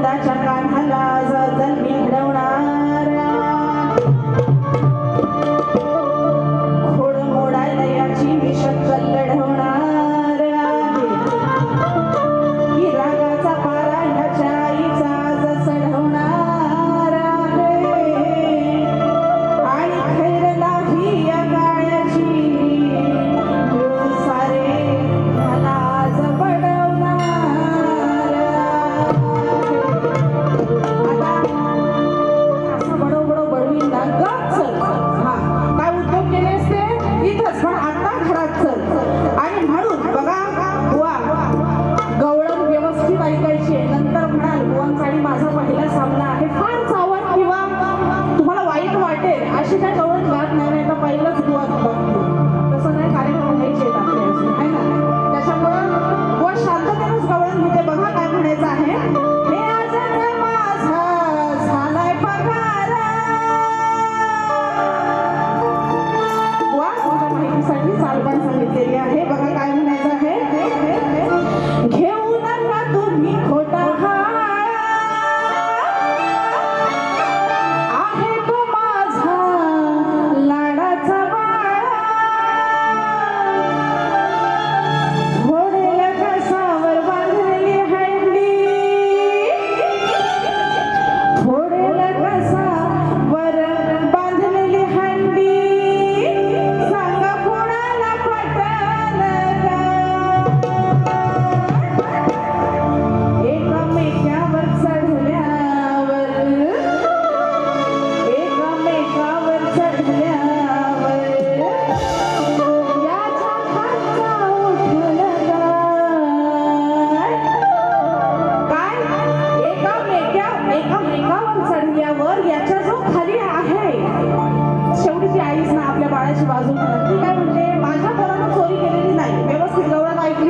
आनंदाच्या कानाला जतन मिळवणार केली आहे. बघा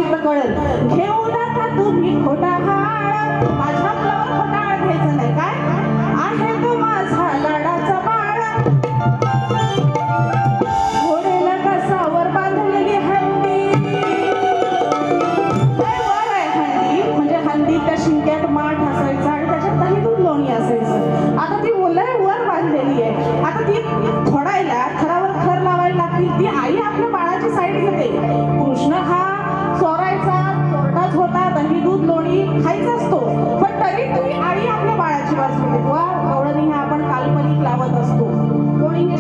कळेल घेऊ नका तुम्ही खोटा हार माझा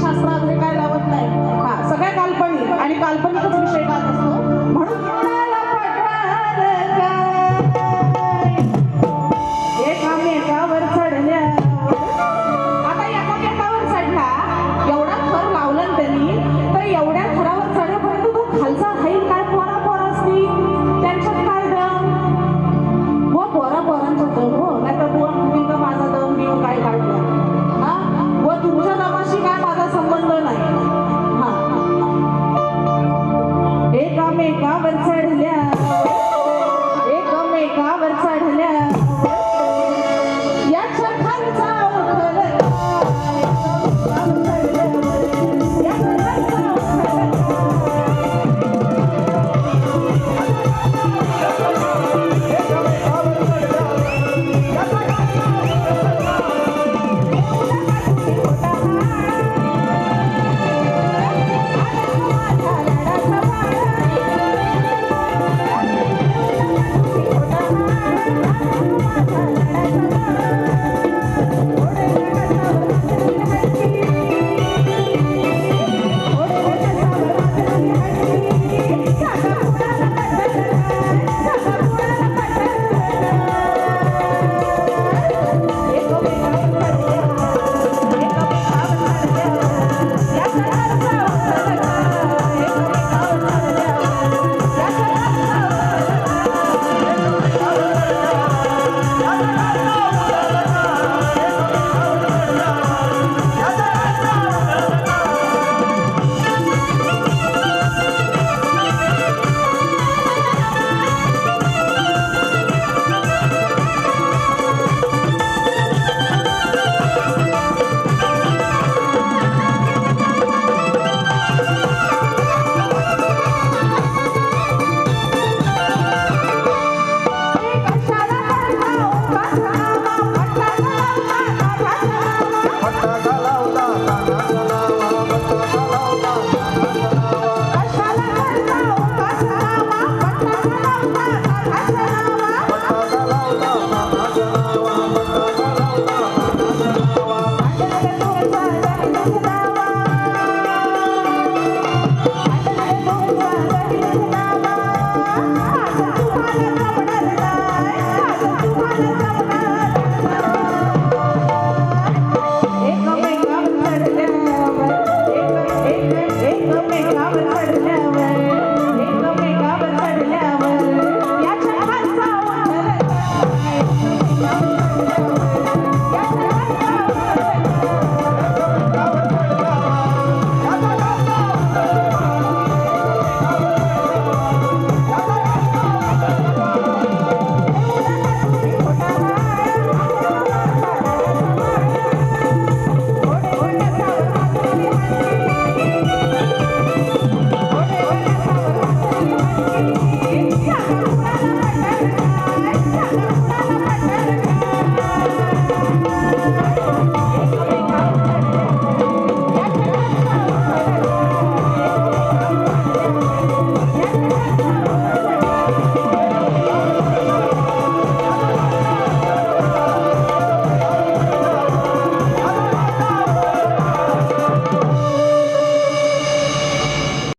शास्त्र आम्ही काय लावत नाही. हा सगळ्या काल्पनिक आणि काल्पनिकच